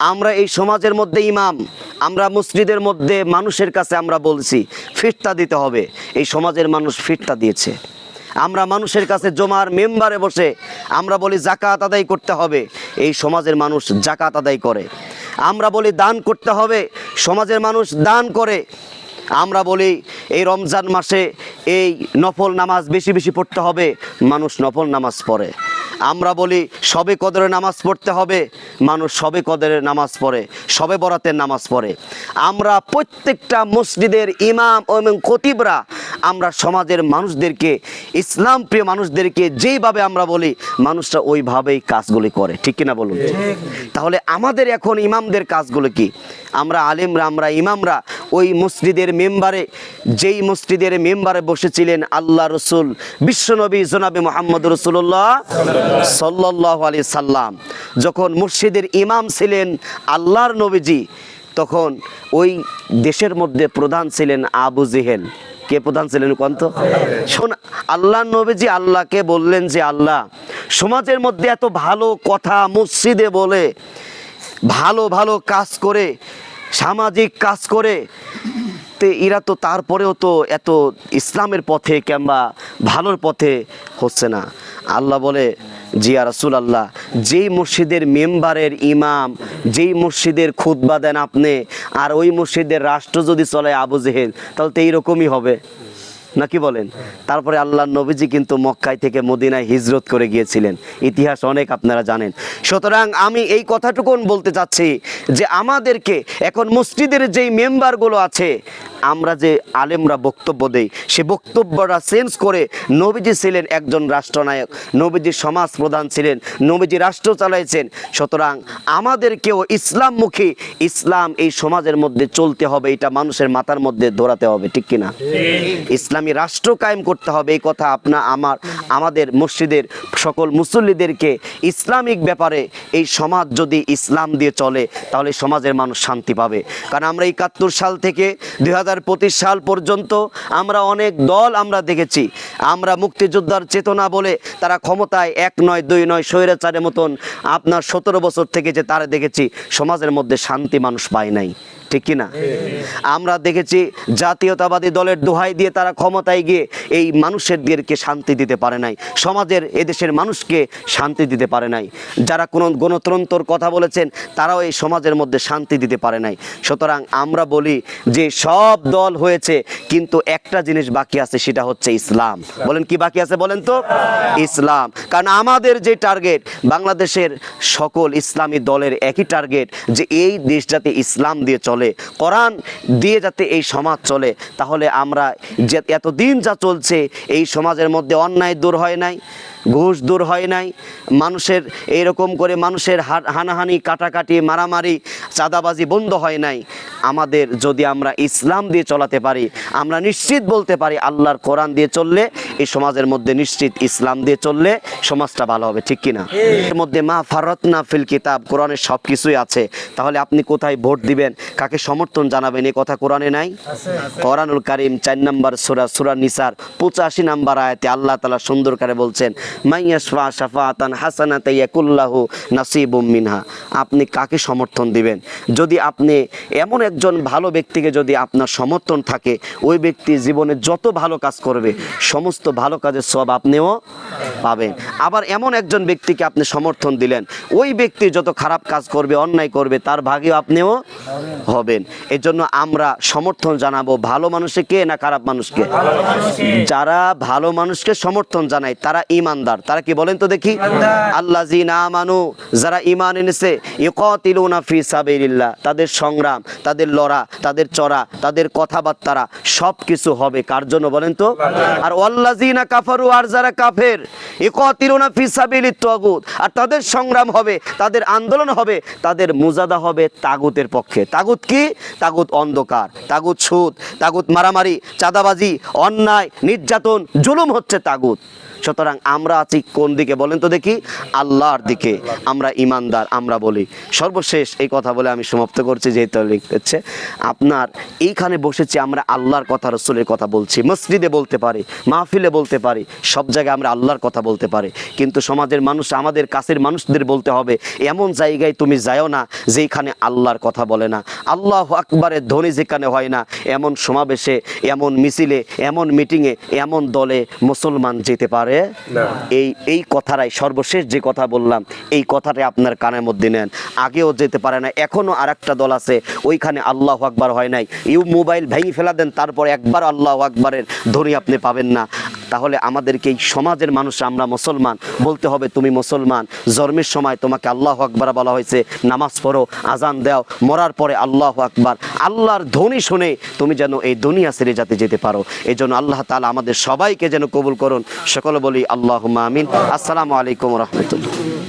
আমরা এই সমাজের মধ্যে ইমাম, আমরা মসজিদের মধ্যে মানুষের কাছে আমরা বলছি, ফিরতা দিতে হবে। এই সমাজের মানুষ ফিরতা দিয়েছে। আমরা মানুষের কাছে জমার মেম্বারে বসে আমরা বলি, জাকাত আদায় করতে হবে। এই সমাজের মানুষ জাকাত আদায় করে। আমরা বলি, দান করতে হবে। সমাজের মানুষ দান করে। আমরা বলি, এই রমজান মাসে এই নফল নামাজ বেশি বেশি পড়তে হবে। মানুষ নফল নামাজ পড়ে। আমরা বলি সবে কদরে নামাজ পড়তে হবে মানুষ সবে কদরের নামাজ পড়ে সবে বরাতের নামাজ পড়ে। আমরা প্রত্যেকটা মসজিদের ইমাম এবং খতিবরা আমরা সমাজের মানুষদেরকে ইসলাম প্রিয় মানুষদেরকে যেইভাবে আমরা বলি মানুষরা ওইভাবেই কাজগুলি করে। ঠিক কিনা বলুন? তাহলে আমাদের এখন ইমামদের কাজগুলো কি? আমরা আলিমরা আমরা ইমামরা ওই মসজিদের মেম্বারে, যেই মসজিদের মেম্বারে বসেছিলেন আল্লাহ রসুল, বিশ্বনবী জনাবে মোহাম্মদ রসুল্লাহ সাল্লাহ আলি সাল্লাম। যখন মসজিদের ইমাম ছিলেন আল্লাহর নবীজি, তখন ওই দেশের মধ্যে প্রধান ছিলেন আবু জেহেল। কে প্রধান ছিলেন কন্ত শোন আল্লাহ নবীজি আল্লাহকে বললেন যে, আল্লাহ, সমাজের মধ্যে এত ভালো কথা মসজিদে বলে, ভালো ভালো কাজ করে সামাজিক কাজ করে। তো এরা তো তারপরেও তো এত ইসলামের পথে কিংবা ভালোর পথে হচ্ছে না। আল্লাহ বলে জিয়া রাসুল আল্লাহ যেই মসজিদের মেম্বারের ইমাম, যেই মসজিদের খুদ্া দেন আপনি, আর ওই মসজিদের রাষ্ট্র যদি চলে আবু জেহেল, তাহলে তো এইরকমই হবে। নাকি বলেন? তারপরে আল্লাহ নবীজি কিন্তু মক্কায় থেকে মদিনায় হিজরত করে গিয়েছিলেন। ইতিহাস অনেক আপনারা জানেন। সুতরাং আমি এই কথাটুকুন বলতে চাচ্ছি যে আমাদেরকে এখন মসজিদের যেই মেম্বারগুলো আছে আমরা যে আলেমরা বক্তব্য দেই সে বক্তব্যটা চেঞ্জ করে নবীজি ছিলেন একজন রাষ্ট্রনায়ক নবীজি সমাজ প্রধান ছিলেন নবীজি রাষ্ট্র চালাইছেন। সুতরাং আমাদেরকেও ইসলামমুখী ইসলাম এই সমাজের মধ্যে চলতে হবে এটা মানুষের মাথার মধ্যে ধরাতে হবে ঠিক কিনা? ইসলামী রাষ্ট্র কায়েম করতে হবে, এই কথা আপনা আমার, আমাদের মসজিদের সকল মুসল্লিদেরকে ইসলামিক ব্যাপারে এই সমাজ যদি ইসলাম দিয়ে চলে, তাহলে সমাজের মানুষ শান্তি পাবে। কারণ আমরা একাত্তর সাল থেকে দুই হাজার পঁচিশ সাল পর্যন্ত আমরা অনেক দল আমরা দেখেছি। আমরা মুক্তিযোদ্ধার চেতনা বলে তারা ক্ষমতায় এক নয়, দুই নয় স্বৈরাচারের মতন আপনার সতেরো বছর থেকে যে তারা দেখেছি, সমাজের মধ্যে শান্তি মানুষ পায় নাই। ঠিক কি না আমরা দেখেছি জাতীয়তাবাদী দলের দোহাই দিয়ে তারা ক্ষমতায় গিয়ে এই মানুষেরদেরকে শান্তি দিতে পারে নাই। সমাজের, এদেশের মানুষকে শান্তি দিতে পারে নাই। যারা কোনো গণতন্ত্রর কথা বলেছেন, তারাও এই সমাজের মধ্যে শান্তি দিতে পারে নাই। সুতরাং আমরা বলি যে সব দল হয়েছে, কিন্তু একটা জিনিস বাকি আছে, সেটা হচ্ছে ইসলাম। বলেন কি বাকি আছে বলেন তো? ইসলাম। কারণ আমাদের যে টার্গেট, বাংলাদেশের সকল ইসলামী দলের একই টার্গেট, যে এই দেশ যাতে ইসলাম দিয়ে চলে কোরআন দিয়ে যাতে এই সমাজ চলে, তাহলে আমরা যে এতদিন যা চলছে, এই সমাজের মধ্যে অন্যায় দূর হয় নাই। ঘুষ দূর হয় নাই। মানুষের এইরকম করে মানুষের হানাহানি, কাটাকাটি, মারামারি, চাঁদাবাজি বন্ধ হয় নাই। আমাদের যদি আমরা ইসলাম দিয়ে চলাতে পারি, আমরা নিশ্চিত বলতে পারি আল্লাহর কোরআন দিয়ে চললে, এই সমাজের মধ্যে নিশ্চিত ইসলাম দিয়ে চললে সমাজটা ভালো হবে, ঠিক কিনা? এর মধ্যে মা ফারতনা ফিল কিতাব কোরআনের সব কিছুই আছে। তাহলে আপনি কোথায় ভোট দিবেন? কাকে সমর্থন জানাবেন? এ কথা কোরআনে নাই? কোরআনুল কারিম চার নম্বর সুরা সুরা নিসার, পঁচাশি নাম্বার আয়াতে আল্লাহ তালা সুন্দর করে বলছেন মাইয়াশফা শাফাতান হাসানাত ইয়াকুল্লাহু নাসিবুম মিনহা। আপনি কাকে সমর্থন দিবেন? যদি আপনি এমন একজন ভালো ব্যক্তিকে যদি আপনার সমর্থন থাকে, ওই ব্যক্তি জীবনে যত ভালো কাজ করবে, সমস্ত ভালো কাজের সব আপনিও পাবেন। আবার এমন একজন ব্যক্তিকে আপনি সমর্থন দিলেন, ওই ব্যক্তি যত খারাপ কাজ করবে, অন্যায় করবে, তার ভাগেও আপনিও হবেন। এই জন্য আমরা সমর্থন জানাব ভালো মানুষকে না খারাপ মানুষকে? যারা ভালো মানুষকে সমর্থন জানায়, তারা ইমানদার। তারা কি বলেন তো দেখি? আল্লাহ না মানু যারা ইমান এনেছে ইকাতিলুনা ফি সাবিলিল্লাহ তাদের সংগ্রাম তাদের লড়া তাদের চড়া তাদের কথাবার্তারা সব কিছু হবে। কার জন্য বলেন তো? আর ওয়াল্লাযিনা কাফারু আর যারা কাফের ইকাতিলুনা ফি সাবিলিত তাগুত আর তাদের সংগ্রাম হবে তাদের আন্দোলন হবে তাদের মুজাদা হবে তাগুতের পক্ষে। তাগুত কি? তাগুত অন্ধকার তাগুত সুদ তাগুত মারামারি চাঁদাবাজি অন্যায় নির্যাতন জুলুম হচ্ছে তাগুত। সুতরাং আমরা আমরা আছি কোন দিকে বলেন তো দেখি? আল্লাহর দিকে। আমরা ইমানদার, আমরা বলি। সর্বশেষ এই কথা বলে আমি সমাপ্ত করছি যেহেতু লিখতেছে আপনার এইখানে বসেছি আমরা আল্লাহর কথা, রসুলের কথা বলছি। মসজিদে বলতে পারি, মাহফিলে বলতে পারি, সব জায়গায় আমরা আল্লাহর কথা বলতে পারি। কিন্তু সমাজের মানুষ, আমাদের কাছের মানুষদের বলতে হবে, এমন জায়গায় তুমি যাও না যেখানে আল্লাহর কথা বলে না। আল্লাহ আকবারের ধ্বনি যেখানে হয় না, এমন সমাবেশে, এমন মিছিলে, এমন মিটিংয়ে, এমন দলে মুসলমান যেতে পারে না। এই এই কথাটাই, সর্বশেষ যে কথা বললাম, এই কথাটা আপনার কানের মধ্যে নেন। আগেও যেতে পারে না, এখনও আর একটা দল আছে, ওইখানে আল্লাহ আকবার হয় নাই। ইউ মোবাইল ভেঙে ফেলা দেন, তারপর একবার আল্লাহ আকবারের ধ্বনি আপনি পাবেন না। তাহলে আমাদেরকে এই সমাজের মানুষ আমরা মুসলমান। বলতে হবে, তুমি মুসলমান। জন্মের সময় তোমাকে আল্লাহ আকবার বলা হয়েছে, নামাজ পড়ো আজান দেও, মরার পরে আল্লাহ আকবার। আল্লাহর ধ্বনি শুনে তুমি যেন এই দুনিয়া ছেড়ে যাতে যেতে পারো। এই জন্য আল্লাহ তালা আমাদের সবাইকে যেন কবুল করুন। সকলে বলি আল্লাহ আমিন। আসসালামু আলাইকুম রহমতুল্লাহ।